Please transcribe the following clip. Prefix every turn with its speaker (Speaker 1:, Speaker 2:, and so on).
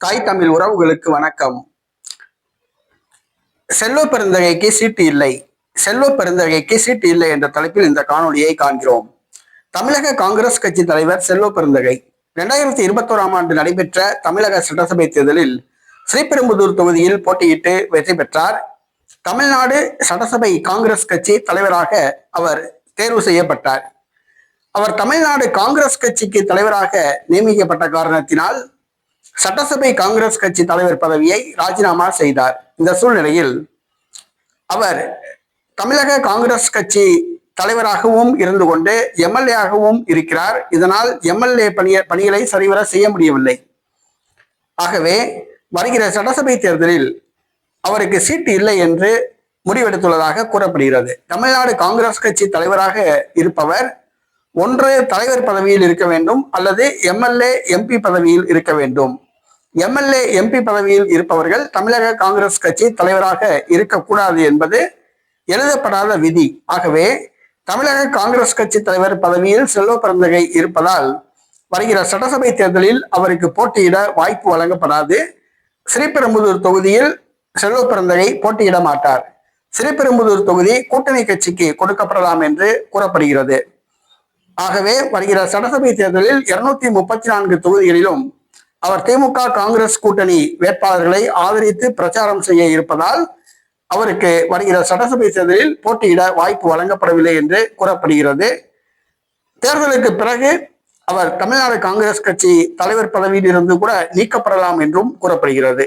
Speaker 1: தாய் தமிழ் உறவுகளுக்கு வணக்கம். செல்வ பெருந்தகைக்கு சீட்டு இல்லை. செல்வ பெருந்தகைக்கு சீட்டு இல்லை என்ற தலைப்பில் இந்த காணொளியை காண்கிறோம். தமிழக காங்கிரஸ் கட்சி தலைவர் செல்வ பெருந்தகை. இரண்டாயிரத்தி இருபத்தோராம் ஆண்டு நடைபெற்ற தமிழக சட்டசபை தேர்தலில் ஸ்ரீபெரும்புதூர் தொகுதியில் போட்டியிட்டு வெற்றி பெற்றார். தமிழ்நாடு சட்டசபை காங்கிரஸ் கட்சி தலைவராக அவர் தேர்வு செய்யப்பட்டார். அவர் தமிழ்நாடு காங்கிரஸ் கட்சிக்கு தலைவராக நியமிக்கப்பட்ட காரணத்தினால் சட்டசபை காங்கிரஸ் கட்சி தலைவர் பதவியை ராஜினாமா செய்தார். இந்த சூழ்நிலையில் அவர் தமிழக காங்கிரஸ் கட்சி தலைவராகவும் இருந்து கொண்டு எம்எல்ஏ-ஆகவும் இருக்கிறார். இதனால் எம்எல்ஏ பணிய பணிகளை சரிவர செய்ய முடியவில்லை. ஆகவே வருகிற சட்டசபை தேர்தலில் அவருக்கு சீட்டு இல்லை என்று முடிவெடுத்துள்ளதாக கூறப்படுகிறது. தமிழ்நாடு காங்கிரஸ் கட்சி தலைவராக இருப்பவர் ஒன்று தலைவர் பதவியில் இருக்க வேண்டும் அல்லது எம்எல்ஏ எம்பி பதவியில் இருக்க வேண்டும். எம்எல்ஏ எம்பி பதவியில் இருப்பவர்கள் தமிழக காங்கிரஸ் கட்சி தலைவராக இருக்கக்கூடாது என்பது எழுதப்படாத விதி. ஆகவே தமிழக காங்கிரஸ் கட்சி தலைவர் பதவியில் செல்வ பிறந்தகை இருப்பதால் வருகிற சட்டசபை தேர்தலில் அவருக்கு போட்டியிட வாய்ப்பு வழங்கப்படாது. ஸ்ரீபெரும்புதூர் தொகுதியில் செல்வ பிறந்தகை போட்டியிட மாட்டார். ஸ்ரீபெரும்புதூர் தொகுதி கூட்டணி கட்சிக்கு கொடுக்கப்படலாம் என்று கூறப்படுகிறது. ஆகவே வருகிற சட்டசபை தேர்தலில் இருநூத்தி முப்பத்தி நான்கு தொகுதிகளிலும் அவர் திமுக காங்கிரஸ் கூட்டணி வேட்பாளர்களை ஆதரித்து பிரச்சாரம் செய்ய இருப்பதால் அவருக்கு வருகிற சட்டசபை தேர்தலில் போட்டியிட வாய்ப்பு வழங்கப்படவில்லை என்று கூறப்படுகிறது. தேர்தலுக்கு பிறகு அவர் தமிழ்நாடு காங்கிரஸ் கட்சி தலைவர் பதவியில் இருந்து கூட நீக்கப்படலாம் என்றும் கூறப்படுகிறது.